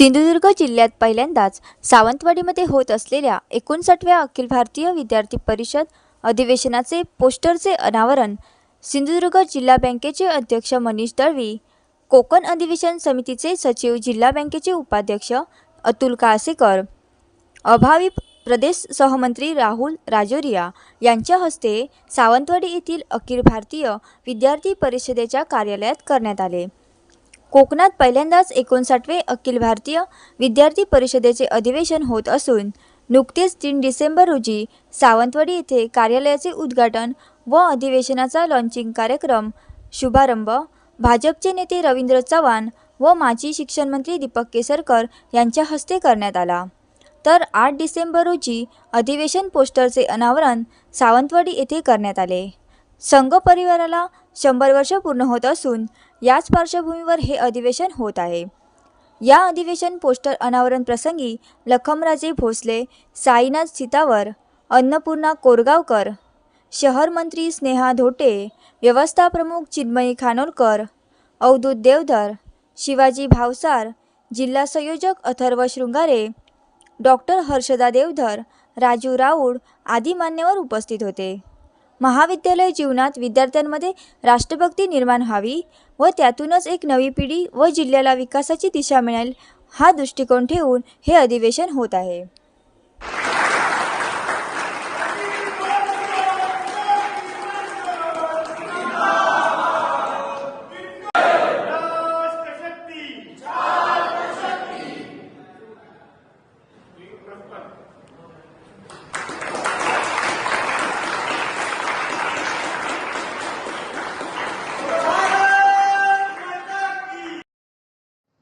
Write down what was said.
सिंधुदुर्ग जिल्ह्यात पहिल्यांदाच सावंतवाडीमध्ये होत असलेल्या एकोणसाठव्या अखिल भारतीय विद्यार्थी परिषद अधिवेशनाचे पोस्टरचे अनावरण सिंधुदुर्ग जिल्हा बँकेचे अध्यक्ष मनीष दळवी कोकण अधिवेशन समितीचे सचिव जिल्हा बँकेचे उपाध्यक्ष अतुल कासेकर अभावी प्रदेश सहमंत्री राहुल राजोरिया यांच्या हस्ते सावंतवाडी येथील अखिल भारतीय विद्यार्थी परिषदेच्या कार्यालयात करण्यात आले. कोकणात पहिल्यांदाच एकोणसाठवे अखिल भारतीय विद्यार्थी परिषदेचे अधिवेशन होत असून नुकतेच तीन डिसेंबर रोजी सावंतवाडी येथे कार्यालयाचे उद्घाटन व अधिवेशनाचा लॉन्चिंग कार्यक्रम शुभारंभ भाजपचे नेते रवींद्र चव्हाण व माजी शिक्षणमंत्री दीपक केसरकर यांच्या हस्ते करण्यात आला. तर आठ डिसेंबर रोजी अधिवेशन पोस्टरचे अनावरण सावंतवाडी येथे करण्यात आले. संघ परिवाराला शंभर वर्ष पूर्ण होत असून याच पार्श्वभूमीवर हे अधिवेशन होत आहे. या अधिवेशन पोस्टर अनावरण प्रसंगी लखमराजे भोसले साईनाथ सीतावर अन्नपूर्णा कोरगावकर शहर मंत्री स्नेहा धोटे व्यवस्थाप्रमुख चिन्मयी खानोलकर अवधूत देवधर शिवाजी भावसार जिल्हा संयोजक अथर्व शृंगारे डॉक्टर हर्षदा देवधर राजू राऊळ आदी मान्यवर उपस्थित होते. महाविद्यालय जीवनात विद्यार्थ्यांमध्ये राष्ट्रभक्ती निर्माण व्हावी व त्यातूनच एक नवी पिढी व जिल्ह्याला विकासाची दिशा मिळेल हा दृष्टिकोन ठेवून हे अधिवेशन होत आहे.